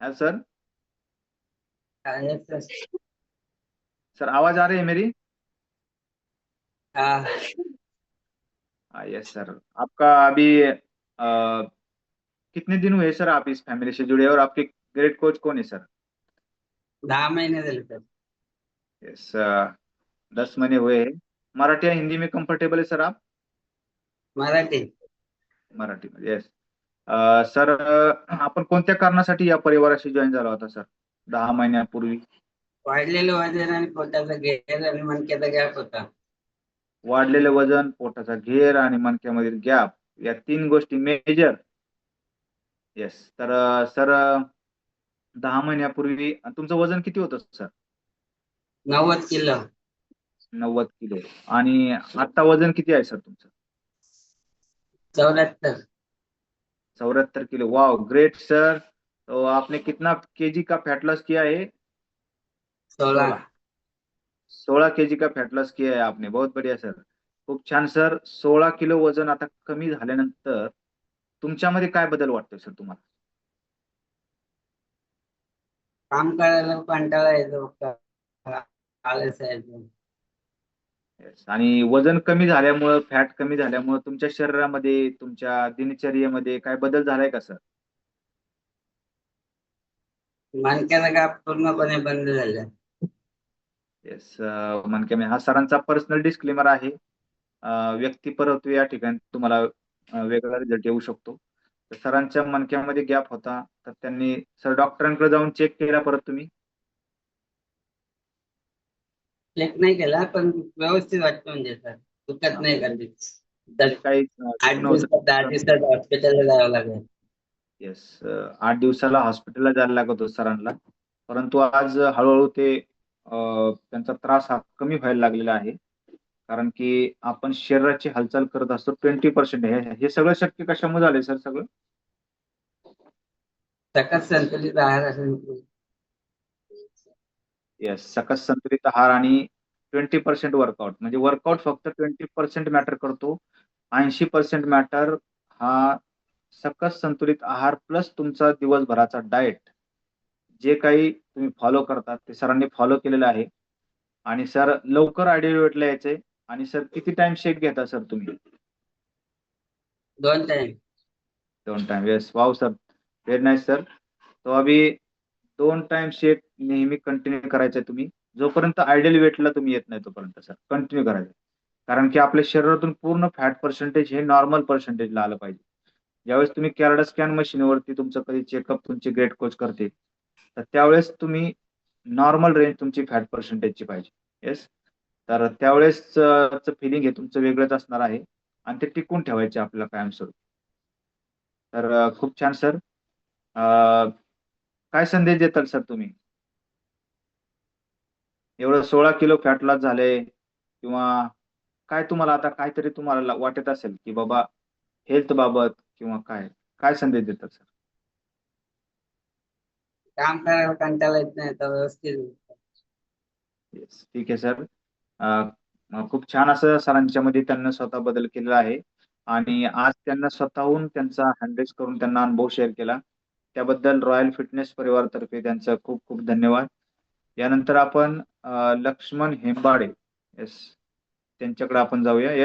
हाँ sir sir आवाज़ आ रही है मेरी? यस सर आपका अभी अ, कितने दिन हुए सर आप इस फैमिली से जुड़े और आपके ग्रेट कोच कौन है सर दहा महिने झाले सर यस दस महीने हुए हैं। मराठी या हिंदी में कंफर्टेबल है सर आप? मराठी। मराठी में येस सर आपण कोणत्या कारणासाठी या परिवाराशी जॉईन झाला होता सर? दहा महिन्यापूर्वी. वाढलेलं वजन आणि पोटाचा घेर आणि मणक्याचा गॅप होता. वाढलेलं वजन पोटाचा घेर आणि मणक्यामधील गॅप या तीन गोष्टी मेजर येस तर सर दहा महिन्यापूर्वी तुमचं वजन किती होतं सर? नव्वद किलो. नव्वद किलो. आणि आता वजन किती आहे सर तुमचं? चौऱ्याहत्तर. चौहत्तर किलो. वाओ ग्रेट सर तो आपने कितना केजी का फैट लॉस किया है? सोळा सोळा केजी का फॅट लॉस किया आहे आपने. बहुत बढ़िया सर खूप छान सर सोळा किलो वजन आता कमी झाल्यानंतर तुमच्यामध्ये काय बदल वाटतोय सर तुम्हाला? काम करायला कंटाळा येतो. आलस Yes. आणि वजन कमी झाल्यामुळं फॅट कमी झाल्यामुळं तुमच्या शरीरामध्ये तुमच्या दिनचर्येमध्ये काय बदल झालाय का सर मणक्याचा गॅप पूर्णपणे बंद झाला? येस मनके हा सरांचा पर्सनल डिस्क्लेमर आहे. अं, व्यक्ती परत्वे या ठिकाणी तुम्हाला अं, वेगळा रिझल्ट येऊ शकतो. तर सरांच्या मणक्यामध्ये गॅप होता तर त्यांनी सर डॉक्टरांकडे जाऊन चेक केला परत तुम्ही. चेक नाही केला पण व्यवस्थित वाटतं म्हणजे सर. दुखत नाही कधी तर काही अं, आठ नव्हतं. दिवसात दहा दिवसात. हॉस्पिटलला जावं लागेल. येस आठ दिवसाला हॉस्पिटलला जायला लागत होतं सरांना. परंतु आज हळूहळू ते त्यांचा त्रास हा कमी व्हायला लागलेला आहे. कारण की आपण शरीराची हालचाल करत असतो ट्वेंटी पर्सेंट हे सगळं शक्य कशामुळे झालंय सर सगळं? सकस संतुलित आहार येस सकस संतुलित आहार आणि ट्वेंटी पर्सेंट वर्कआउट म्हणजे वर्कआउट फक्त ट्वेंटी पर्सेंट मॅटर करतो. ऐंशी पर्सेंट मॅटर हा सकस संतुलित आहार प्लस तुमचा दिवसभराचा डाएट जे काही तुम्ही फॉलो करतात ते सरांनी फॉलो केलेलं आहे. आणि सर लवकर आयडियल वेटला यायचंय. आणि सर किती टाइम शेक घेता सर तुम्ही? दोन टाइम दोन time yes wow sir very nice sir तो अभी दोन टाइम शेक नेहमी कंटिन्यू करायचं तुम्ही. जोपर्यंत आयडियल वेटला तुम्ही येत नाही तोपर्यंत सर कंटिन्यू करायचं. कारण की आपल्या शरीरातून पूर्ण फॅट पर्सेंटेज हे नॉर्मल पर्सेंटेजला आलं पाहिजे. ज्यावेळेस तुम्ही कॅरडा स्कॅन मशीनवरती तुमचं कधी चेकअप तुमची ग्रेट कोच करते तर त्यावेळेस तुम्ही नॉर्मल रेंज तुमची फॅट पर्सेंटेजची पाहिजे. येस तर त्यावेळेस फिलिंग हे तुमचं वेगळंच असणार आहे आणि ते टिकून ठेवायचे आपल्याला कायमस्वरूप. तर खूप छान सर काय संदेश देताल सर तुम्ही? एवढं सोळा किलो फॅट लॉस झाले किंवा काय तुम्हाला आता काहीतरी तुम्हाला वाटत असेल की बाबा हेल्थ बाबत किंवा काय? काय संदेश देतात सर? काम करायला कंटाळा येत नाही तर व्यवस्थित ठीक आहे सर. खूप छान असं सरांच्या मध्ये त्यांना स्वतः बदल केलेला आहे. आणि आज त्यांना स्वतःहून त्यांचा हँडरेस करून त्यांना अनुभव शेअर केला. त्याबद्दल रॉयल फिटनेस परिवारतर्फे त्यांचा खूप खूप धन्यवाद. यानंतर आपण लक्ष्मण हेंबाडे येस त्यांच्याकडे आपण जाऊया.